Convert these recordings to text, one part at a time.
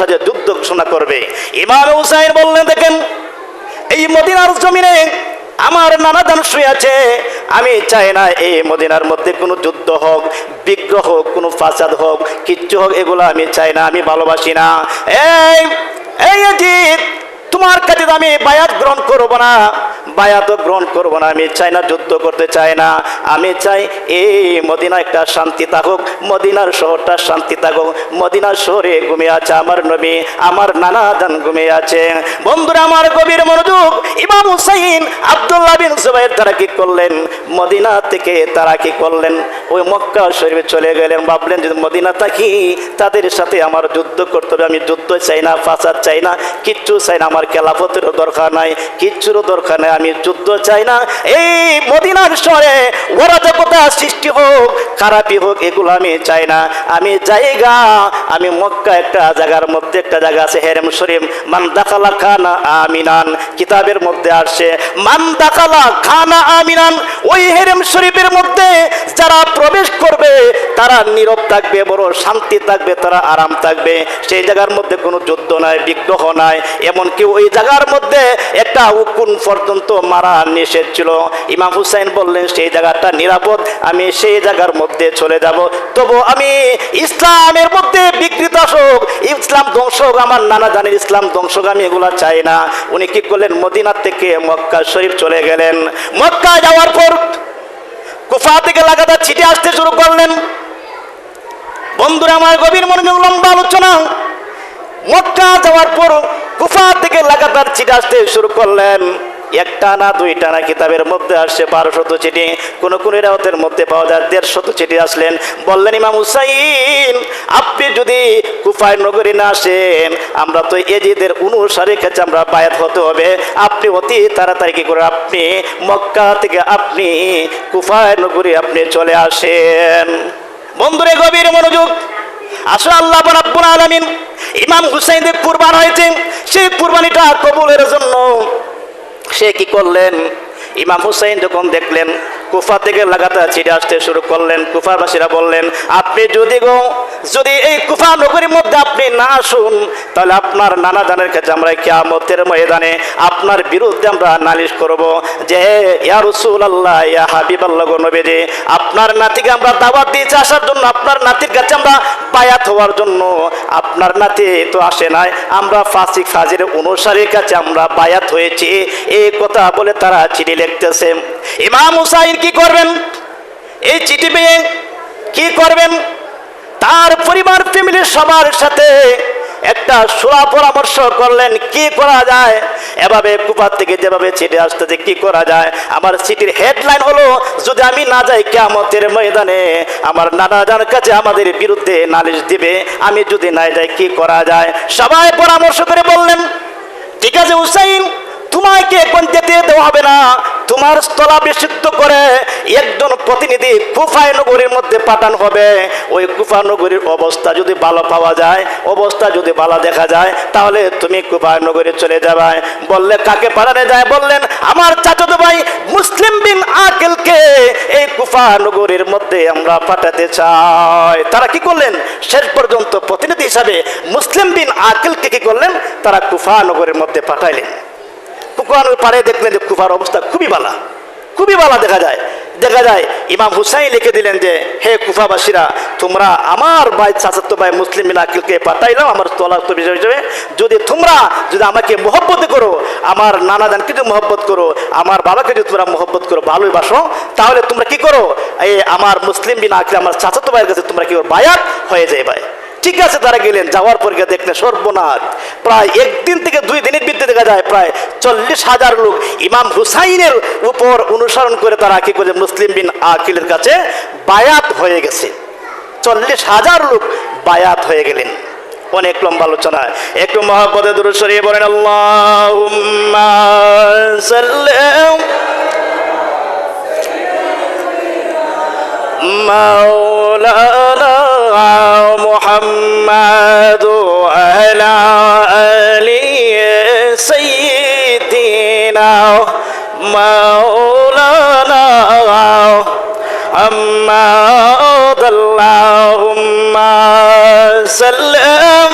সাথে যুদ্ধ ঘোষণা করবে। ইমাম হুসাইন বললেন, দেখেন, এই মদিনার জমিনে আমার নানা শুয়ে আছে। আমি চাই না এই মদিনার মধ্যে কোনো যুদ্ধ হোক, বিগ্রহ হোক, কোনো ফাসাদ হোক, কিচ্ছু হোক, এগুলো আমি চাই না, আমি ভালোবাসি না। এই এই তোমার কাছে আমি বায়াত গ্রহণ করব না। বায়াতও গ্রহণ করব না, আমি চাই না যুদ্ধ করতে চাই না। আমি চাই এই মদিনা একটা শান্তি থাকুক, মদিনার শহরটা শান্তি থাকুক। মদিনার শহরে ঘুমিয়ে আছে আমার নবী, আমার নানা দান ঘুমিয়ে আছে। বন্ধুরা, আমার গভীর মনোযোগ ইমাম হুসাইন আব্দুল্লাহ বিন জুবাইর তারা কি করলেন? মদিনা থেকে তারা কি করলেন? ওই মক্কা শরীফে চলে গেলেন, ভাবলেন যদি মদিনা থাকি, তাদের সাথে আমার যুদ্ধ করতে হবে। আমি যুদ্ধ চাই না, ফাঁসাদ চাই না, কিচ্ছু চাই না। আমার খেলাফতেরও দরকার নাই কিচ্ছুরও দরকার নাই, আমি যুদ্ধ চাই না। এই মদিনার শহরে অরাজকতা সৃষ্টি হোক, খারাপই হোক, এগুলো আমি চাই না। আমি জায়গা, আমি মক্কা একটা জায়গার মধ্যে একটা জায়গা আছে, হেরেম শরীফ, মান দাখালা খানা আমিনান, কিতাবের মধ্যে আসছে, মান দাখালা খানা আমিনান, ওই হেরেম শরীফের মধ্যে যারা প্রবেশ করবে, তারা নীরব থাকবে, বড় শান্তি থাকবে, তারা আরাম থাকবে। সেই জায়গার মধ্যে কোনো যুদ্ধ নাই, বিগ্রহ নাই, এমনকি ওই জায়গার মধ্যে একটা উকুন পর্যন্ত মারা নিষেধ ছিল। ইমাম হুসাইন বললেন সেই জায়গাটা নিরাপদ আমি সেই জায়গার মধ্যে চলে যাব। তবু আমি ইসলামের মধ্যে বিকৃত আসুক ইসলাম ধ্বংস হোক আমার নানা জানের ইসলাম ধ্বংস হোক, আমি এগুলা চাই না। উনি কি করলেন মদিনার থেকে মক্কা শরীফ চলে গেলেন। মক্কা যাওয়ার পর কুফা থেকে লাগাতার ছিটে আসতে শুরু করলেন। বন্ধুরা আমার গভীর মনোযোগ লম্বা আলোচনা। মক্কা যাওয়ার পর কুফা থেকে লাগাতার চিঠি আসতে শুরু করলেন। একটা না দুইটা না কিতাবের মধ্যে আসছে বারো শত চিঠি। কোন কোন রেওয়াতের মধ্যে পাওয়া যায় দেড়শত চিঠি আসলেন। বললেন, ইমাম হুসাইন, আপনি যদি কুফায় নগরী না আসেন, আমরা তো এজিদের অনুসারে কাছে আমরা বায়াত হতে হবে। আপনি অতি তাড়াতাড়ি কি করে আপনি মক্কা থেকে আপনি কুফায় নগরী আপনি চলে আসেন? বন্ধুরে, গভীর মনোযোগ। আসলে আল্লাহ রাব্বুল আলামিন ইমাম হুসাইনের কুরবান হয়েছে, সেই কুরবানিটা কবুলের জন্য। সে কি করলেন? ইমাম হুসাইন যখন দেখলেন কুফা থেকে লাগাতার ছিটে আসতে শুরু করলেন, কুফাবাসীরা বললেন, আপনি যদি গো, যদি এই কুফা নগরীর মধ্যে আপনি না আসুন, তাহলে আপনার নানা জানের কাছে আমরা কিয়ামতের ময়দানে আপনার বিরুদ্ধে আমরা নালিশ করব যে, ইয়া রসুল আল্লাহ ইয়া হাবিব আল্লাহ নবীজি, আপনার নাতিকে আমরা দাওয়াত দিয়েছি আসার জন্য, আপনার নাতির কাছে আমরা বায়াত হওয়ার জন্য। আপনার নাতি তো আসে নাই, আমরা ফাসিক ফাজির অনুসারীর কাছে আমরা বায়াত হয়েছি। এই কথা বলে তারা চিঠি লিখতেছে। ইমাম হুসাইন কি করবেন? এই চিঠি পেয়ে কি করবেন? তার পরিবার, ফ্যামিলির সবার সাথে একটা সুরা পরামর্শ করলেন, কি করা যায়? এভাবে কুপার থেকে যেভাবে চিঠি আসতেছে কি করা যায়? আমার চিঠির হেডলাইন হলো, যদি আমি না যাই কেমতের ময়দানে, আমার নানা জান কাছে আমাদের বিরুদ্ধে নালিশ দিবে। আমি যদি না যাই, কি করা যায়? সবাই পরামর্শ করে বললেন, ঠিক আছে হুসাইন তোমাকে এখন যেতে দেওয়া হবে না। তোমার স্থলাভিষিক্ত করে একজন প্রতিনিধি কুফায় নগরীর মধ্যে পাঠানো হবে। ওই কুফা নগরীর অবস্থা যদি ভালো পাওয়া যায়, অবস্থা যদি ভালো দেখা যায়, তাহলে তুমি কুফায় নগরী চলে যাবে। বললে, কাকে পাঠানো যায়? বললেন, আমার চাচত ভাই মুসলিম বিন আকেলকে এই কুফা নগরীর মধ্যে আমরা পাঠাতে চাই। তারা কি করলেন? শেষ পর্যন্ত প্রতিনিধি হিসাবে মুসলিম বিন আকেলকে কি করলেন? তারা কুফা নগরের মধ্যে পাঠাইলেন। কুকুরানোর পারে দেখলেন যে কুফার অবস্থা খুবই বালা খুবই বালা দেখা যায়। দেখা যায় ইমাম হুসাইন লিখে দিলেন যে, হে কুফাবাসীরা, তোমরা আমার ভাই চাচাতো ভাই মুসলিম বিন আকিলকে পাঠাইলাম আমার তলাক্ত বিষয় হিসেবে। যদি তোমরা, যদি আমাকে মহব্বত করো, আমার নানা জানকে যদি মহব্বত করো, আমার বাবাকে যদি তোমরা মহব্বত করো, ভালোই বাসো, তাহলে তোমরা কি করো? এই আমার মুসলিম বিন আকিল আমার চাচাতো ভাইয়ের কাছে তোমরা কি বায়াত হয়ে যায় ভাই ঠিক আছে তারা গেলেন, যাওয়ার পর গিয়ে দেখলেন সর্বনাথ প্রায় একদিন থেকে দুই দিনের বৃদ্ধি দেখা যায়, প্রায় চল্লিশ হাজার লোক ইমাম হুসাইনের উপর অনুসরণ করে তারা কি করে মুসলিম বিন আকিলের কাছে বায়াত হয়ে গেছে। চল্লিশ হাজার লোক বায়াত হয়ে গেলেন। অনেক লম্বা আলোচনা। একটু মহাপদে দূর সরিয়ে বলেন আল্লাহ মাওলানা محمد وعلى آله سيدنا مولانا أما اللهم سلم.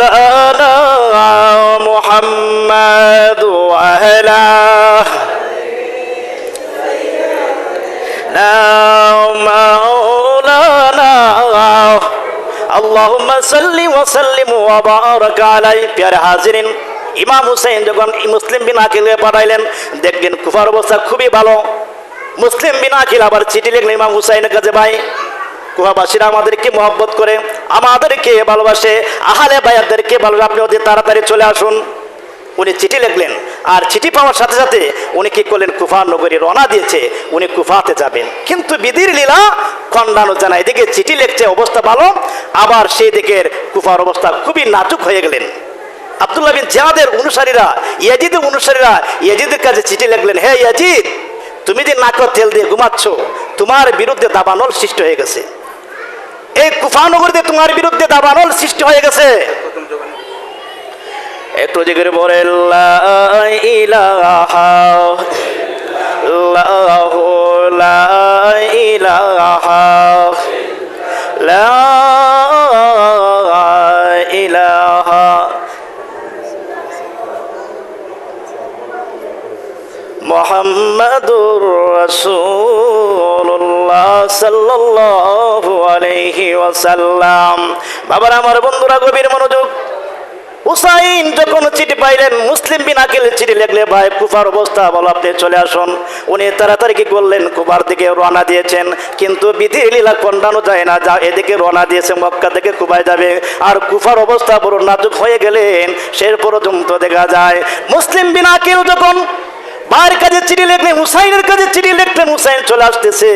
مولانا محمد وعلى সাল্লিম হাজিরিন, ইমাম হুসাইন যখন মুসলিম কুফার অবস্থা খুবই ভালো। মুসলিম বিনা কিল আবার চিঠি লিখলেন ইমাম হুসাইন কাছে, ভাই কুহাবাসীরা আমাদেরকে মহব্বত করে, আমাদেরকে ভালোবাসে, আহালে ভাইয়াদেরকে ভালোবাসে, আপনি অতি তাড়াতাড়ি চলে আসুন। উনি চিঠি লিখলেন। আর চিঠি পাওয়ার সাথে সাথে উনি কি করলেন? কুফা নগরী রওনা দিয়েছে। উনি কুফাতে যাবেন। কিন্তু বিধির লীলা খণ্ডানো জানা, এদিকে চিঠি লিখছে, অবস্থা ভালো। আবার সেই দিকের কুফার অবস্থা খুবই নাজুক হয়ে গেলেন। আব্দুল্লাহ বিন জিয়াদের অনুসারীরা, ইয়াজিদের অনুসারীরা ইয়াজিদের কাছে চিঠি লিখলেন, হে ইয়াজিদ, তুমি যে নাক তেল দিয়ে ঘুমাচ্ছ, তোমার বিরুদ্ধে দাবানল সৃষ্টি হয়ে গেছে। এই কুফানগরীতে তোমার বিরুদ্ধে দাবানল সৃষ্টি হয়ে গেছে। একটু জিগির বলে, লা ইলাহা ইল্লাল্লাহু, লা ইলাহা লা ইলাহা মোহাম্মদুর রসুল্লাহ সাল্লাল্লাহু আলাইহি ওয়াসাল্লাম। বাবার আমার বন্ধুরা, গভীর মনোযোগ হুসাইন যখন চিঠি পাইলেন, মুসলিম বিন আকিল চিঠি লিখলে, ভাই, কুফার অবস্থা, বলো আপনি চলে আসুন। উনি তাড়াতাড়ি কি করলেন, কুফার দিকে রওনা দিয়েছেন, কিন্তু বিধি লীলা কন্ডানো যায় না, যা এদিকে রওনা দিয়েছে, মক্কা থেকে কুবায় যাবে। আর কুফার অবস্থা বড় নাজুক হয়ে গেলেন, শের পর্যন্ত দেখা যায়। মুসলিম বিন আকিল যখন ভাইয়ের কাছে চিঠি লিখলেন, হুসাইনের কাছে চিঠি লিখলেন, হুসাইন চলে আসতেছে।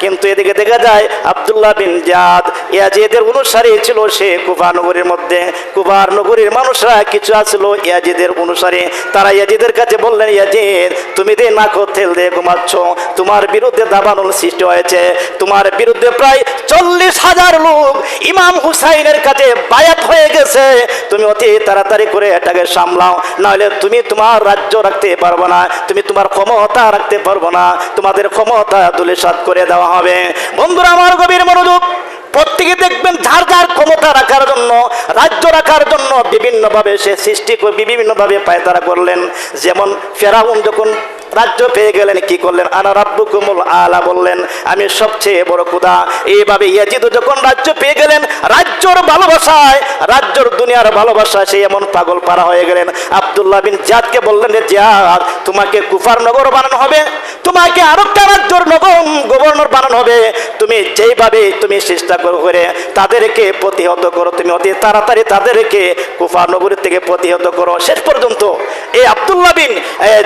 কিন্তু এদিকে দেখা যায় আব্দুল্লাহ বিন জাদ ইয়াজিদের অনুসারী ছিল সে কুফা নগরীর মধ্যে। কুফার নগরীর মানুষরা কিছু আসলো ইয়াজিদের অনুসারী। তারা ইয়াজিদের কাছে বললেন, ইয়াজিদ, তুমি যে নাকো তেল দিয়ে ঘুমাচ্ছ। তোমার বিরুদ্ধে দাবানল সৃষ্টি হয়েছে। তোমার বিরুদ্ধে প্রায় চল্লিশ হাজার লোক ইমাম হুসাইনের কাছে বায়াত হয়ে গেছে। তুমি অতি তাড়াতাড়ি করে এটাকে সামলাও। নাহলে তুমি তোমার রাজ্য রাখতে পারব না। তুমি তোমার ক্ষমতা রাখতে পারব না। তোমাদের ক্ষমতা দুলিশাত করে দেওয়া হবে। বন্ধুরা, আমার গভীর মনোযোগ। প্রত্যেকে দেখবেন যার যার ক্ষমতা রাখার জন্য, রাজ্য রাখার জন্য বিভিন্নভাবে সে সৃষ্টি বিভিন্নভাবে পায়তারা করলেন। যেমন ফেরাউন যখন রাজ্য পেয়ে গেলেন কি করলেন? আনা রাব্বু কুমুল আলা বললেন, আমি সবচেয়ে বড় খুদা এইভাবে ইয়াজিদ যখন রাজ্য পেয়ে গেলেন, রাজ্যর ভালোবাসায়, রাজ্যর দুনিয়ার ভালোবাসায় সে এমন পাগল পারা হয়ে গেলেন। আব্দুল্লাহ বিন জাদকে বললেন যে জাদ তোমাকে কুফার নগর বানানো হবে, তোমাকে আরেকটা রাজ্যর নগর গভর্নর বানানো হবে। তুমি যেইভাবে তুমি চেষ্টা করো করে তাদেরকে প্রতিহত করো, তুমি অতি তাড়াতাড়ি তাদেরকে কুফা নগরী থেকে প্রতিহত করো। শেষ পর্যন্ত এই আব্দুল্লাহ বিন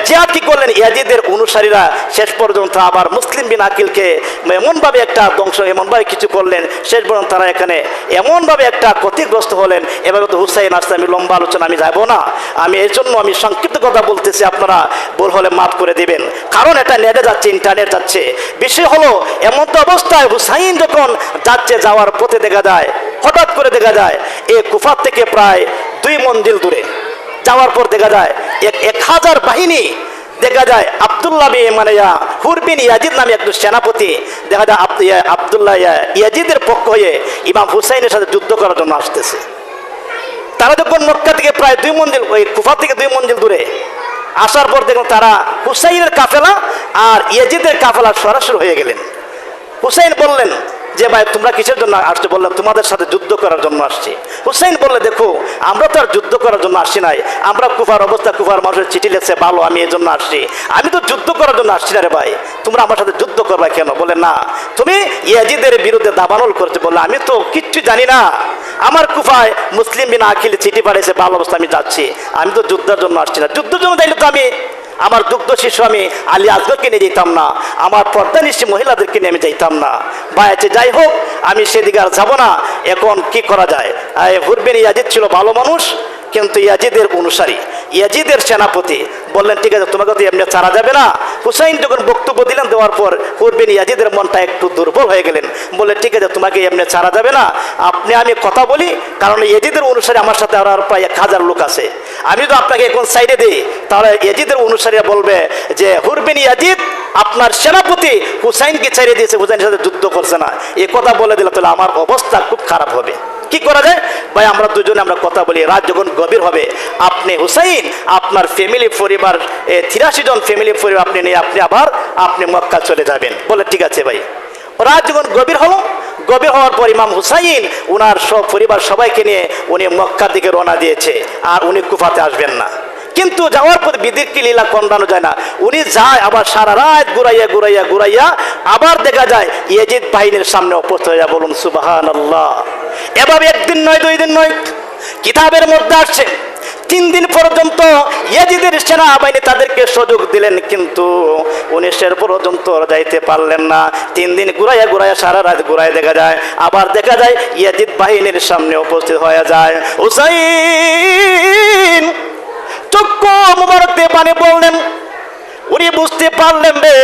জিয়াদ কি করলেন? ইয়াজিদের অনুসারীরা শেষ পর্যন্ত আবার মুসলিম বিন আকিলকে এমনভাবে একটা ধ্বংস এমনভাবে কিছু করলেন, শেষ পর্যন্ত তারা এখানে এমনভাবে একটা ক্ষতিগ্রস্ত হলেন। এভাবে তো হুসাইন আসতে আমি লম্বা আলোচনা, আমি যাব না। আমি এর জন্য আমি সংক্ষিপ্ত কথা বলতেছি, আপনারা ভুল হলে মাফ করে দিবেন। কারণ এটা নেটে যাচ্ছে, ইন্টারনেট যাচ্ছে। বিষয় হলো, এমন তো অবস্থায় হুসাইন যখন যাচ্ছে, যাওয়ার পথে দেখা যায়, হঠাৎ করে দেখা যায় এই কুফার থেকে প্রায় দুই মঞ্জিল দূরে যাওয়ার পর দেখা যায়, এক এক হাজার বাহিনী দেখা যায় আবদুল্লাহ মানে হুরবিন ইয়াজিদ নামে একজন সেনাপতি। দেখা যায় আব্দ- আবদুল্লাহ ইয়াজিদের পক্ষ হয়ে ইমাম হুসাইনের সাথে যুদ্ধ করার জন্য আসতেছে। তারা যখন মক্কা থেকে প্রায় দুই মঞ্জিল, ওই কুফা থেকে দুই মঞ্জিল দূরে আসার পর দেখুন তারা হুসাইনের কাফেলা আর ইয়াজিদের কাফেলা সরাসরি হয়ে গেলেন। হুসাইন বললেন যে ভাই, তোমরা কিসের জন্য আসছো? বললাম, তোমাদের সাথে যুদ্ধ করার জন্য আসছি। হুসেন বললে, দেখো, আমরা তো আর যুদ্ধ করার জন্য আসছি নাই। আমরা কুফার অবস্থা, কুফার মানুষের চিঠি লেখছে, ভালো, আমি এই জন্য আসছি। আমি তো যুদ্ধ করার জন্য আসছি না রে ভাই। তোমরা আমার সাথে যুদ্ধ করবা কেন? বলে, না, তুমি ইয়াজিদের বিরুদ্ধে দাবানল করছে বললে, আমি তো কিচ্ছু জানি না। আমার কুফায় মুসলিম বিনা আখিল চিঠি পাঠিয়েছে ভালো অবস্থা, আমি যাচ্ছি। আমি তো যুদ্ধের জন্য আসছি না। যুদ্ধের জন্য তাইলে তো আমি আমার দুগ্ধ শিশু আমি আলী আজগরকে নিয়ে যেতাম না, আমার পর্দানিষ্ঠী মহিলাদেরকে নিয়ে আমি যাইতাম না। বায়াতে যাই হোক, আমি সেদিকে আর যাব না। এখন কি করা যায়? হুরবেন ইয়াজিদ ছিল ভালো মানুষ কিন্তু ইয়াজিদের অনুসারী, ইয়াজিদের সেনাপতি বললেন, ঠিক আছে, তোমাকে তো এমনি ছাড়া যাবে না। হুসাইন যখন বক্তব্য দিলেন, দেওয়ার পর হুরবিন ইয়াজিদের মনটা একটু দুর্বল হয়ে গেলেন। বলে ঠিক আছে, তোমাকে এমনি ছাড়া যাবে না। আপনি, আমি কথা বলি, কারণ ইয়াজিদের অনুসারী আমার সাথে আর প্রায় এক হাজার লোক আছে। আমি তো আপনাকে এখন সাইডে দিই, তাহলে ইয়াজিদের অনুসারীরা বলবে যে হুরবিন ইয়াজিদ আপনার সেনাপতি হুসাইনকে ছেড়ে দিয়েছে, হুসাইনের সাথে যুদ্ধ করছে না। এ কথা বলে দিলে তাহলে আমার অবস্থা খুব খারাপ হবে। কি করা যায়? ভাই, আমরা দুজনে আমরা কথা বলি, রাত যখন গভীর হবে, আপনি হুসাইন, আপনার ফ্যামিলি পরিবার তিরাশি জন ফ্যামিলি পরিবার আপনি নিয়ে আপনি আবার, আপনি মক্কা চলে যাবেন। বলে, ঠিক আছে ভাই। রাত যখন গভীর হলো, গভীর হওয়ার পর ইমাম হুসাইন ওনার সব পরিবার সবাইকে নিয়ে উনি মক্কার দিকে রওনা দিয়েছে, আর উনি কুফাতে আসবেন না। কিন্তু যাওয়ার পর বিদিরকে লীলা কন্দানো যায় না। উনি যায় আবার সারা রাত ঘুরাইয়া ঘুরাইয়া ঘুরাইয়া আবার দেখা যায় ইয়েজিদ বাহিনীর সামনে উপস্থিত যায়, বলুন সুবাহান আল্লাহ এভাবে একদিন নয় দুই দিন নয় কিতাবের মধ্যে আসছে। তিন দিন পর্যন্ত ইয়াজিদের সেনাবাহিনী তাদেরকে সুযোগ দিলেন কিন্তু উনি শের পর্যন্ত যাইতে পারলেন না। তিন দিন ঘুরাইয়া ঘুরাইয়া সারা রাত ঘুরাই দেখা যায় আবার দেখা যায় ইয়াজিদ বাহিনীর সামনে উপস্থিত হয়ে যায়। হুসাইন চক্ষু মুবারক দিয়ে পানি বললেন উনি বুঝতে পারলেন রে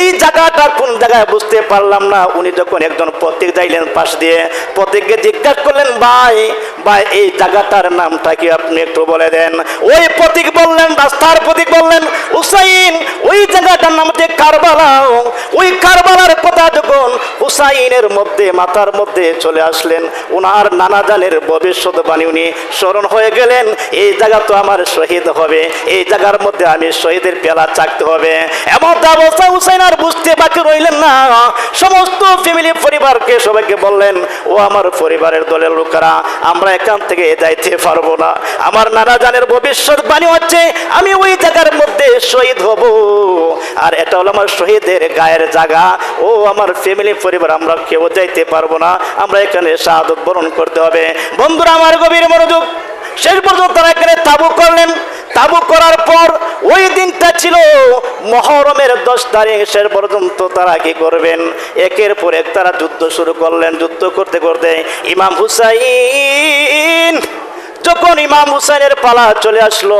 এই জায়গাটা কোন জায়গায় বুঝতে পারলাম না। উনি যখন একজন পথিক যাইলেন পাশ দিয়ে, পথিককে জিজ্ঞাসা করলেন, ভাই ভাই, এই জায়গাটার নামটা কি আপনি একটু বলে দেন? ওই পথিক বললেন, রাস্তার পথিক বললেন, হুসাইন, ওই জায়গাটার নাম হচ্ছে কারবালা ওই কারবালার কথা যখন হুসাইনের মধ্যে, মাথার মধ্যে চলে আসলেন ওনার নানা জানের ভবিষ্যৎবাণী উনি স্মরণ হয়ে গেলেন, এই জায়গা তো আমার শহীদ হবে, এই জায়গার মধ্যে আমি শহীদের পেলা চাকতে হবে। এমন অবস্থা আর বুঝতে বাকি রইলেন না। সমস্ত ফ্যামিলি পরিবারকে সবাইকে বললেন, ও আমার পরিবারের দলের লোকেরা, আমরা এখান থেকে যাইতে পারব না। আমার নানা জানের ভবিষ্যৎবাণী হচ্ছে, আমি ওই জায়গার মধ্যে শহীদ হব। আর এটা হলো আমার শহীদের গায়ের জায়গা। ও আমার ফ্যামিলি পরিবার, আমরা কেউ যাইতে পারব না। আমরা এখানে শাহাদত বরণ করতে হবে। বন্ধুরা, আমার গভীর মনোযোগ। শেষ পর্যন্ত তারা এখানে তাবু করলেন। তাবু করার পর ওই দিনটা ছিল মহরমের দশ তারিখ, শেষ পর্যন্ত তারা কি করবেন? একের পর এক তারা যুদ্ধ শুরু করলেন। যুদ্ধ করতে করতে ইমাম হুসাইন, যখন ইমাম হুসাইনের পালা চলে আসলো,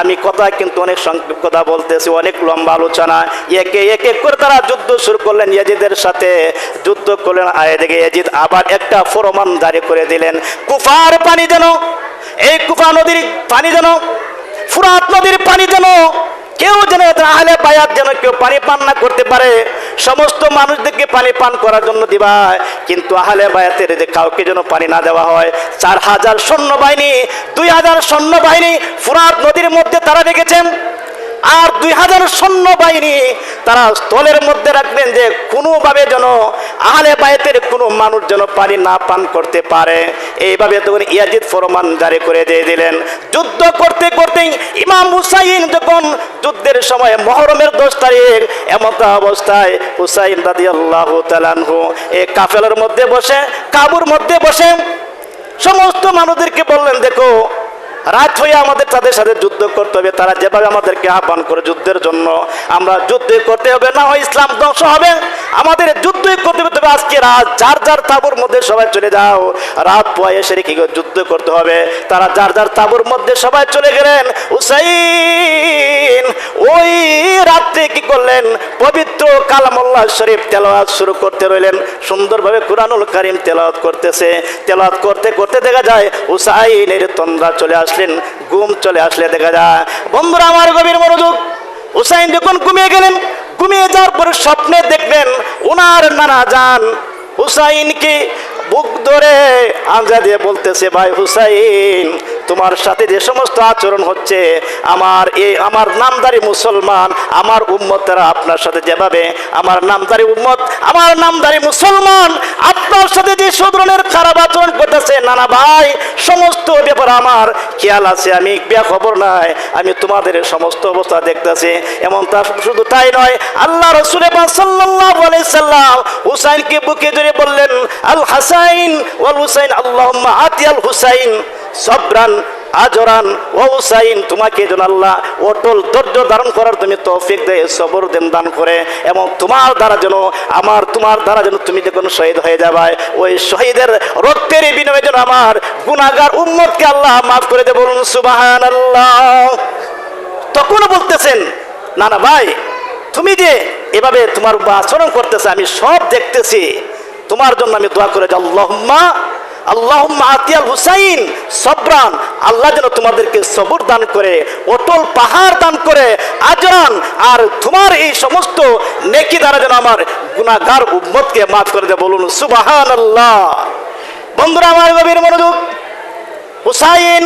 আমি কথা কিন্তু অনেক সংক্ষেপ কথা বলতেছি, অনেক লম্বা আলোচনা। একে একে করে তারা যুদ্ধ শুরু করলেন ইয়াজিদের সাথে। যুদ্ধ করলেন আয় দেখে ইয়াজিদ আবার একটা ফরমান জারি করে দিলেন। কুফার পানি যেন, এই কুফা নদীর পানি যেন ফুরাত নদীর পানি যেন কেউ যেন আহলে বায়াত যেন কেউ পানি পান না করতে পারে, সমস্ত মানুষদেরকে পানি পান করার জন্য দিবা। কিন্তু আহলে বায়াতের যে কাউকে যেন পানি না দেওয়া হয়, চার হাজার সৈন্যবাহিনী, দুই হাজার সৈন্যবাহিনী ফুরাত নদীর মধ্যে তারা রেখেছেন আর দুই হাজার সৈন্য বাহিনী তারা স্থলের মধ্যে রাখবেন যে কোনোভাবে যেন আহলে বায়তের কোনো মানুষ যেন পানি না পান করতে পারে। এইভাবে তখন ইয়াজিদ ফরমান জারি করে দিয়ে দিলেন। যুদ্ধ করতে করতেই ইমাম হুসাইন যখন যুদ্ধের সময় মহরমের দশ তারিখ এমত অবস্থায় হুসাইন রাদি আল্লাহ তালানহু এ কাফেলার মধ্যে বসে, কাবুর মধ্যে বসে সমস্ত মানুষদেরকে বললেন, দেখো রাত হয়ে আমাদের তাদের সাথে যুদ্ধ করতে হবে, তারা যেভাবে আমাদেরকে আহ্বান করে যুদ্ধের জন্য, আমরা যুদ্ধ করতে হবে, না হয় ইসলাম ধ্বংস হবে। আমাদের যুদ্ধই করতে হবে, তবে আজকে রাত, যার যার তাবুর মধ্যে সবাই চলে যাও, রাত পোয়া এসে কি যুদ্ধ করতে হবে, তারা যার যার তাবুর মধ্যে সবাই চলে গেলেন। হুসাইন, ওই রাত্রে কি করলেন? পবিত্র কালামুল্লাহ শরীফ তেলাওয়াত শুরু করতে রইলেন। সুন্দরভাবে কুরআনুল কারিম তেলাওয়াত করতেছে। তেলাওয়াত করতে করতে দেখা যায়, হুসাইনের তন্দ্রা চলে আসলেন ঘুম চলে আসলে দেখা যায়। বন্ধুরা, আমার গভীর মনোযোগ। হুসাইন যখন ঘুমিয়ে গেলেন, ঘুমিয়ে যাওয়ার পরে স্বপ্নে দেখলেন ওনার নানা যান হুসাইনকে বুক ধরে আঞ্জা দিয়ে বলতেছে, ভাই হুসাইন, তোমার সাথে যে সমস্ত আচরণ হচ্ছে, আমার এই আমার নামদারি মুসলমান, আমার উম্মতেরা আপনার সাথে যেভাবে, আমার নামদারি উম্মত, আমার নামদারি মুসলমান, আপনার সাথে যে ধরনের খারাপ আচরণ করতেছে, নানা ভাই, সমস্ত ব্যাপার আমার খেয়াল আছে, আমি বিয়া খবর নাই, আমি তোমাদের সমস্ত অবস্থা দেখতেছি, এমন তা শুধু তাই নয়, আল্লাহ রসুলের সাল্লাল্লাহু আলাইহি সাল্লাম হুসাইনকে বুকে জড়িয়ে বললেন, আল হাসাইন, ওয়াল হুসাইন, আল্লাহুম্মা আতি আল হুসাইন, সবরান, আজরান ও হুসাইন, তোমাকে যেন আল্লাহ অটল ধৈর্য ধারণ করার তুমি তৌফিক দেয়, সবর দেন, দান করে, এবং তোমার দ্বারা যেন, আমার, তোমার দ্বারা যেন তুমি যখন শহীদ হয়ে যাবায় ওই শহীদের রক্তের বিনিময়ে যেন আমার গুনাগার উম্মতকে আল্লাহ মাফ করে দেব বলুন সুবাহান আল্লাহ তখনও বলতেছেন না না ভাই, তুমি যে এভাবে তোমার আচরণ করতেছে, আমি সব দেখতেছি। তোমার জন্য আমি দোয়া করে যে আল্লাহুম্মা আল্লাহ আতিয়াল হুসাইন, সবরান। আল্লাহ যেন তোমাদেরকে সবর দান করে, অটল পাহাড় দান করে, আজরান। আর তোমার এই সমস্ত নেকি দ্বারা যেন আমার গুনাগার উম্মতকে মাফ করে দেয়। বলুন সুবাহান আল্লাহ বন্ধুরা, আমার গভীর মনোযোগ। হুসাইন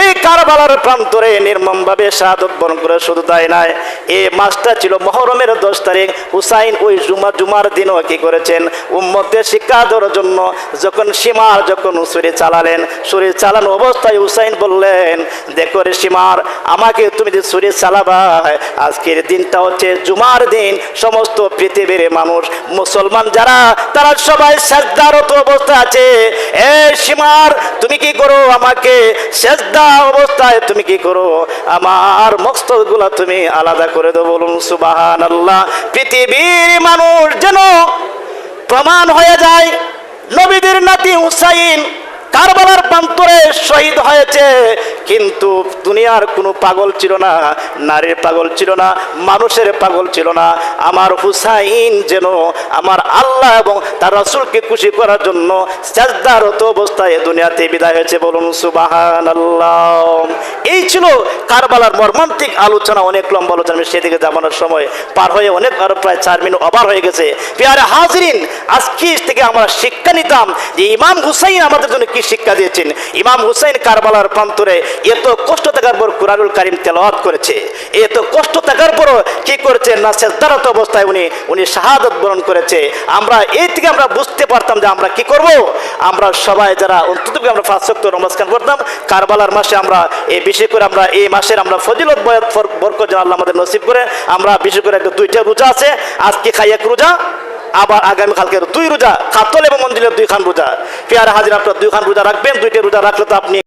এই কারবালার প্রান্তরে নির্মমভাবে শাহাদত বরণ করে শুধু তাই নাই এই মাসটা ছিল মহরমের দশ তারিখ। হুসাইন ওই জুমা, জুমার দিনও কি করেছেন? উম্মতের শিক্ষা দেওয়ার জন্য যখন সীমার যখন শরীর চালালেন শরীর চালানো অবস্থায় হুসাইন বললেন, দেখো রে সীমার আমাকে তুমি যে শরীর চালাবা, আজকের দিনটা হচ্ছে জুমার দিন। সমস্ত পৃথিবীর মানুষ, মুসলমান যারা, তারা সবাই শ্রদ্ধারত অবস্থা আছে। এ সীমার, তুমি কি করো আমাকে শ্রদ্ধা অবস্থায় তুমি কি করো? আমার মস্তগুলা তুমি আলাদা করে দেবো বলুন সুবাহান আল্লাহ পৃথিবীর মানুষ যেন প্রমাণ হয়ে যায়, নবীদের নাতি হুসাইন কারবালার প্রান্তরে শহীদ হয়েছে। কিন্তু দুনিয়ার কোনো পাগল ছিল না, নারীর পাগল ছিল না, মানুষের পাগল ছিল না। আমার হুসাইন যেন আমার আল্লাহ এবং তার রসুলকে খুশি করার জন্য সাজদারত অবস্থায় দুনিয়াতে বিদায় হয়েছে বলুন সুবাহান আল্লাহ এই ছিল কারবালার মর্মান্তিক আলোচনা, অনেক লম্বা আলোচনা, আমি সেদিকে যাবানোর সময় পার হয়ে অনেক আরও প্রায় চার মিনিট অবার হয়ে গেছে। পেয়ারে হাজরিন আজকে থেকে আমরা শিক্ষা নিতাম যে ইমাম হুসাইন আমাদের জন্য কি শিক্ষা দিয়েছেন? ইমাম হুসাইন কারবালার প্রান্তরে এত কষ্ট থাকার পর কুরআনুল কারিম তেলাওয়াত করেছে। এত কষ্ট থাকার পরও কি করেছে? না শেষদারত অবস্থায় উনি উনি শাহাদত বরণ করেছে। আমরা এই থেকে আমরা বুঝতে পারতাম যে আমরা কি করব? আমরা সবাই যারা অন্তত আমরা শক্ত নমস্কার করতাম, কারবালার মাসে আমরা এই বিশেষ করে আমরা এই মাসের আমরা ফজিলত বয়াত বরকত যেন আল্লাহ আমাদের নসিব করে, আমরা বিশেষ করে একটা দুইটা রোজা আছে, আজকে খাই এক রোজা, আবার আগামী কালকে দুই রোজা খাতল এবং মন্দিরের দুই খান রোজা। পেয়ারা হাজির আপনার দুই খান রোজা রাখবেন, দুইটা রোজা রাখলে তো আপনি